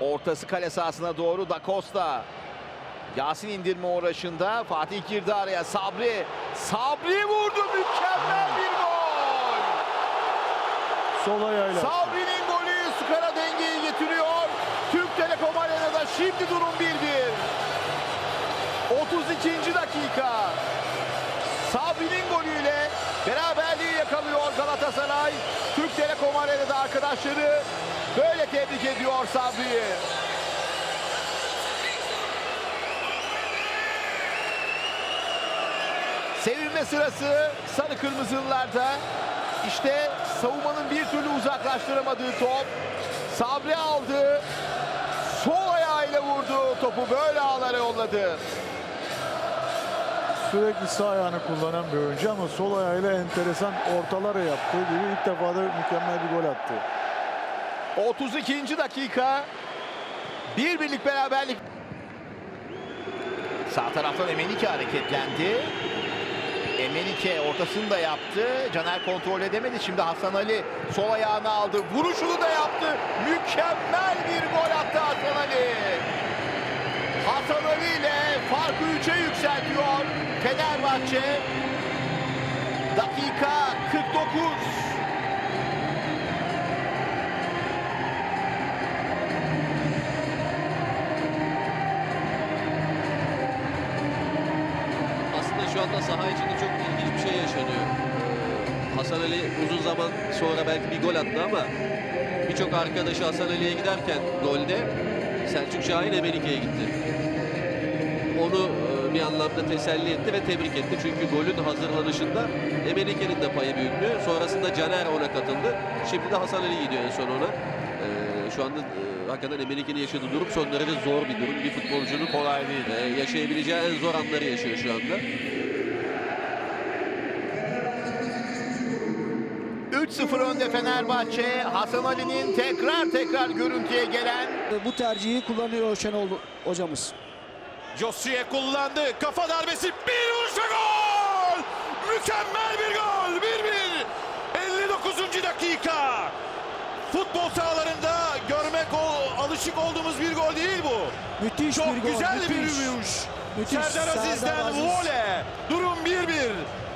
Ortası kale sahasına doğru Da Costa. Yasin indirme uğraşında. Fatih girdi araya. Sabri. Sabri vurdu. Mükemmel bir gol. Sol ayağıyla. Sabri'nin golü skora dengeyi getiriyor. Türk Telekom Arena'da şimdi durum 1-1. 32. dakika. Sabri'nin golüyle beraberliği yakalıyor Galatasaray. Türk Telekom Arena'da arkadaşları böyle tebrik ediyor Sabri'yi. Sevinme sırası sarı kırmızılılarda. İşte savunmanın bir türlü uzaklaştıramadığı top. Sabri aldı. Sol ayağıyla vurdu. Topu böyle ağlara yolladı. Sürekli sağ ayağını kullanan bir oyuncu ama sol ayağıyla enteresan ortalar yaptığı gibi ilk defa da mükemmel bir gol attı. 32. dakika. Bir birlik beraberlik. Sağ taraftan Emenike hareketlendi. Emenike ortasını da yaptı. Caner kontrol edemedi. Şimdi Hasan Ali sol ayağını aldı. Vuruşunu da yaptı. Mükemmel bir gol attı Hasan Ali. Hasan Ali ile farkı 3'e yükseltiyor Fenerbahçe. Dakika 49. anda saha içinde çok ilginç bir şey yaşanıyor. Hasan Ali uzun zaman sonra belki bir gol attı ama birçok arkadaşı Hasan Ali'ye giderken golde Selçuk Şahin Emenike'ye gitti. Onu e, bir anlamda teselli etti ve tebrik etti. Çünkü golün hazırlanışında Emenike'nin de payı büyüktü. Sonrasında Caner ona katıldı. Şimdi de Hasan Ali gidiyor en son ona. Ee, şu anda e, hakikaten Emenike'nin yaşadığı durum son derece zor bir durum. Bir futbolcunun Kolay değil. ee, yaşayabileceği en zor anları yaşıyor şu anda. 3-0 önde Fenerbahçe. Hasan Ali'nin tekrar tekrar görüntüye gelen Bu tercihi kullanıyor Şenol hocamız. Jossi'ye kullandı. Kafa darbesi. Bir vuruş ve gol! Mükemmel bir gol. 1-1. 59. dakika. Futbol sahalarında görmek o alışık olduğumuz bir gol değil bu. Müthiş Çok bir gol. güzel müthiş. bir vuruş. Müthiş. Serdar Aziz'den Aziz. vole. Durum 1-1.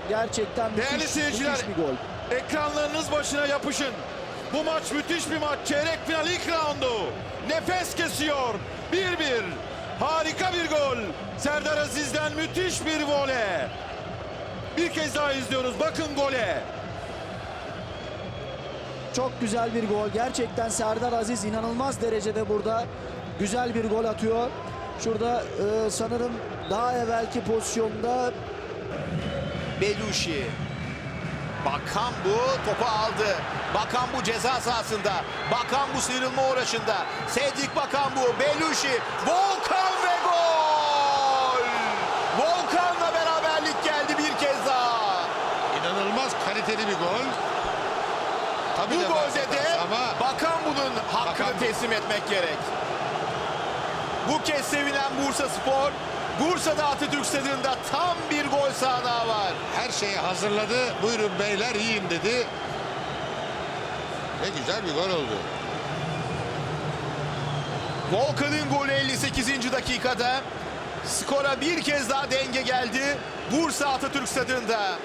Gerçekten müthiş, Değerli seyirciler, müthiş bir gol. Ekranlarınız başına yapışın. Bu maç müthiş bir maç. Çeyrek final ilk raundu. Nefes kesiyor. 1-1. Harika bir gol. Serdar Aziz'den müthiş bir vole. Bir kez daha izliyoruz. Bakın gole. Çok güzel bir gol. Gerçekten Serdar Aziz inanılmaz derecede burada güzel bir gol atıyor. Şurada e, sanırım daha evvelki pozisyonda Belushi. Bakan bu topu aldı. Bakan bu ceza sahasında. Bakan bu sıyrılma uğraşında. Cedric Bakan bu. Belushi. Volkan ve gol. Volkan'la beraberlik geldi bir kez daha. İnanılmaz kaliteli bir gol. Tabii Bu golde de hatası ama Bakan bunun hakkını Bakan- teslim etmek gerek. Bu kez sevinen Bursa Spor. Bursa'da Atatürk Stadı'nda tam bir gol sahnağı var. her şeyi hazırladı. Buyurun beyler yiyin dedi. Ve güzel bir gol oldu. Volkan'ın golü 58. dakikada. Skora bir kez daha denge geldi. Bursa Atatürk Stadı'nda.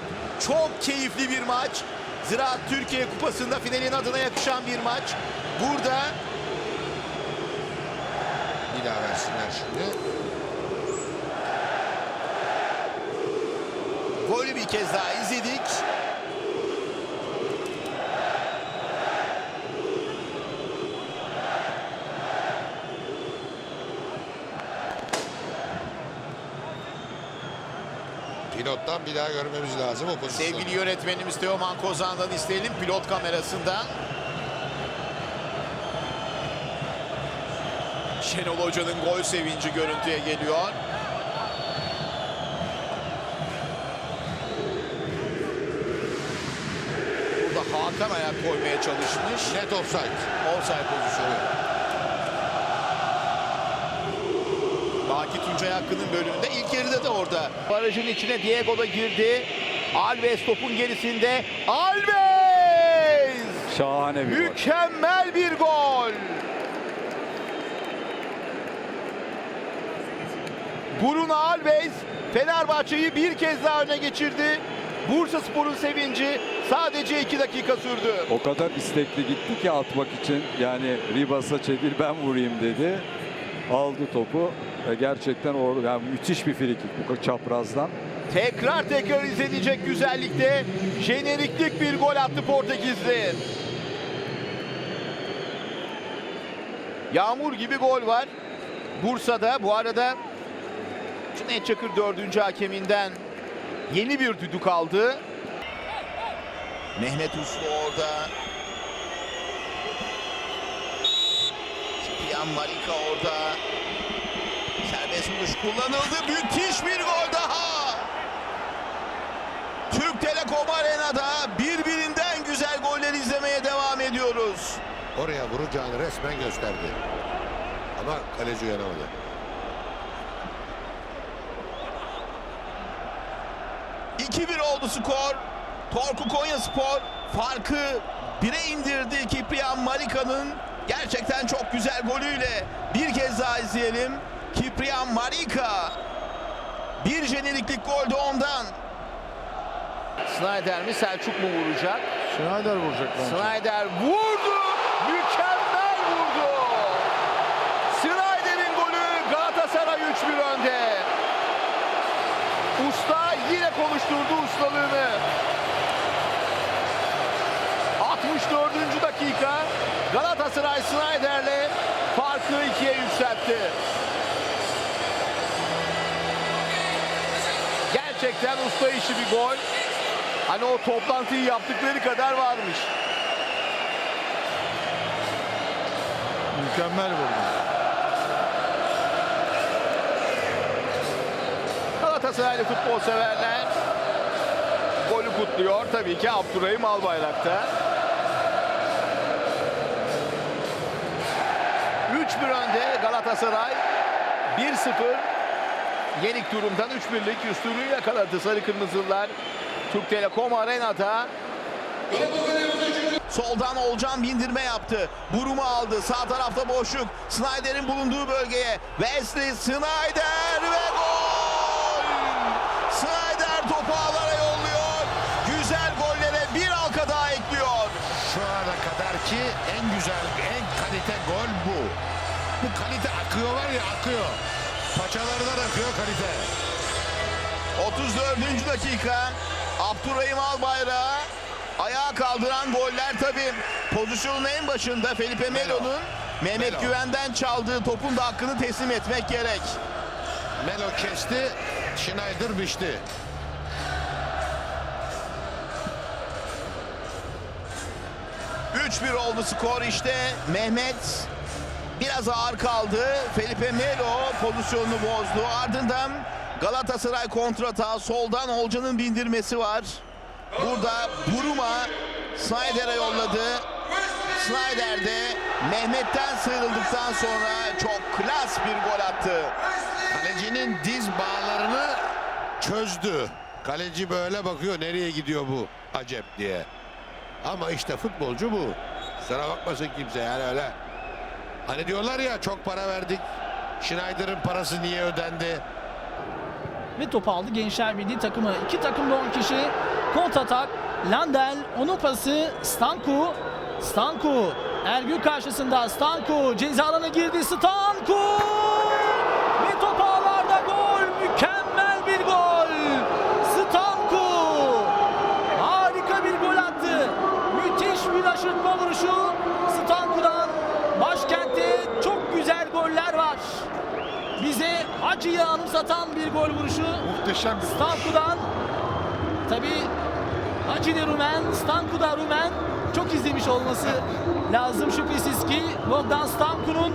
Çok keyifli bir maç. Ziraat Türkiye Kupası'nda finalin adına yakışan bir maç. Burada Bir daha versinler şimdi. Golü bir kez daha izledik. Pilottan bir daha görmemiz lazım o pozisyonu. Sevgili yönetmenimiz Teoman Kozan'dan isteyelim pilot kamerasından. Şenol Hoca'nın gol sevinci görüntüye geliyor. Hakan ayak koymaya çalışmış. Net offside. Offside pozisyonu. Baki Tuncay Hakkı'nın bölümünde. ilk yarıda da orada. Barajın içine Diego da girdi. Alves topun gerisinde. Alves! Şahane bir Mükemmel gol. bir gol. Bruno Alves Fenerbahçe'yi bir kez daha öne geçirdi. Bursa Spor'un sevinci sadece 2 dakika sürdü. O kadar istekli gitti ki atmak için. Yani Ribas'a çevir ben vurayım dedi. Aldı topu. ve gerçekten o yani müthiş bir frikik bu çaprazdan. Tekrar tekrar izlenecek güzellikte jeneriklik bir gol attı Portekizli. Yağmur gibi gol var. Bursa'da bu arada Cüneyt Çakır dördüncü hakeminden yeni bir düdük aldı. Mehmet Uslu orada. Ciprian Marika orada. Serbest vuruş kullanıldı. Müthiş bir gol daha. Türk Telekom Arena'da birbirinden güzel goller izlemeye devam ediyoruz. Oraya vuracağını resmen gösterdi. Ama kaleci uyanamadı. ...2-1 oldu skor. Torku Konya Spor farkı 1'e indirdi Kiprian Marika'nın gerçekten çok güzel golüyle. Bir kez daha izleyelim. Kiprian Marika. Bir jeneriklik gol de ondan. Snyder mi Selçuk mu vuracak? Schneider vuracak bence. Snyder vurdu. Mükemmel vurdu. Snyder'in golü Galatasaray 3-1 önde. Usta yine konuşturdu ustalığını. 64. dakika Galatasaray Snyder'le farkı ikiye yükseltti. Gerçekten usta işi bir gol. Hani o toplantıyı yaptıkları kadar varmış. Mükemmel vurdu. Galatasaraylı futbol severler golü kutluyor. Tabii ki Abdurrahim Albayrak'ta. 3-1 önde Galatasaray. 1-0 yenik durumdan 3-1'lik üstünlüğü yakaladı Sarı Kırmızılar. Türk Telekom Arena'da Soldan Olcan bindirme yaptı. Burum'u aldı. Sağ tarafta boşluk. Snyder'in bulunduğu bölgeye. Wesley Snyder ve gol! Snyder topu ağlara yolluyor. Güzel gollere bir halka daha ekliyor. Şu ana kadar ki en güzel, en kalite gol bu. Bu kalite akıyor var ya akıyor. Paçalardan akıyor kalite. 34. dakika. Abdurrahim Albayrak'ı ayağa kaldıran goller tabii. Pozisyonun en başında Felipe Melo'nun Mehmet Melo. Güven'den çaldığı topun da hakkını teslim etmek gerek. Melo kesti, Schneider biçti. Üç 1 oldu skor işte. Mehmet biraz ağır kaldı. Felipe Melo pozisyonunu bozdu. Ardından Galatasaray kontrata soldan Olcan'ın bindirmesi var. Burada Buruma Snyder'e yolladı. Snyder de Mehmet'ten sıyrıldıktan sonra çok klas bir gol attı. Kalecinin diz bağlarını çözdü. Kaleci böyle bakıyor nereye gidiyor bu acep diye. Ama işte futbolcu bu. Sana bakmasın kimse yani öyle. Hani diyorlar ya çok para verdik. Schneider'ın parası niye ödendi? ve topu aldı Gençler Birliği takımı. İki takımda 10 kişi. Kontratak. Landel. Onun pası. Stanku. Stanku. Ergül karşısında. Stanku. Ceza girdi. Stanku. Ve top ağlarda gol. Mükemmel bir gol. Stanku. Harika bir gol attı. Müthiş bir aşırtma vuruşu. Stanku'dan başkentte çok güzel goller var. Bize Hacı'yı anımsatan bir gol vuruşu. Muhteşem bir vuruş. Stanku'dan tabi Hacı de Rumen, Stanku da Rumen çok izlemiş olması lazım şüphesiz ki Bogdan Stanku'nun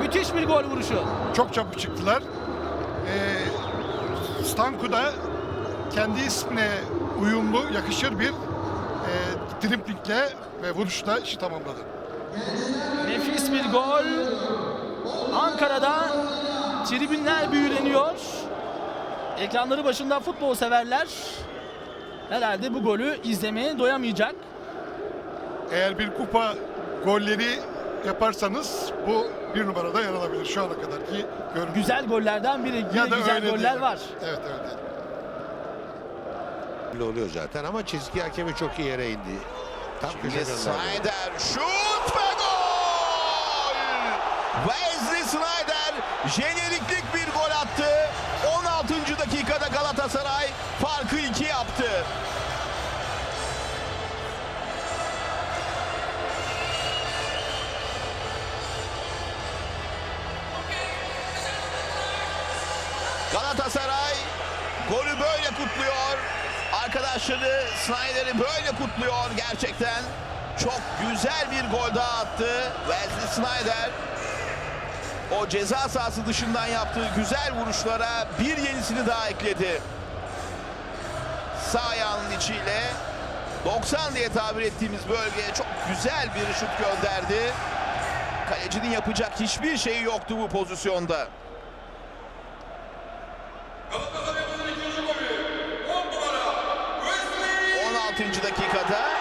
müthiş bir gol vuruşu. çok çabuk çıktılar. Ee, Stanku da kendi ismine uyumlu, yakışır bir e, driplingle ve vuruşla işi tamamladı. Nefis bir gol. Ankara'da tribünler büyüleniyor. Ekranları başında futbol severler herhalde bu golü izlemeye doyamayacak. Eğer bir kupa golleri yaparsanız bu bir numarada yer alabilir şu ana kadarki görüntü. Güzel gollerden biri. Ya da güzel öyle goller var. Evet evet. evet. Öyle oluyor zaten ama çizgi hakemi çok iyi yere indi. Tam köşe. Snyder şut ve gol! Wesley Snyder jeneriklik bir gol attı. 16. dakikada Galatasaray farkı 2 yaptı. Galatasaray golü böyle kutluyor. Arkadaşları Snyder'i böyle kutluyor gerçekten. Çok güzel bir gol daha attı Wesley Snyder. O ceza sahası dışından yaptığı güzel vuruşlara bir yenisini daha ekledi. Sağ ayağının içiyle 90 diye tabir ettiğimiz bölgeye çok güzel bir şut gönderdi. Kalecinin yapacak hiçbir şeyi yoktu bu pozisyonda. 16. dakikada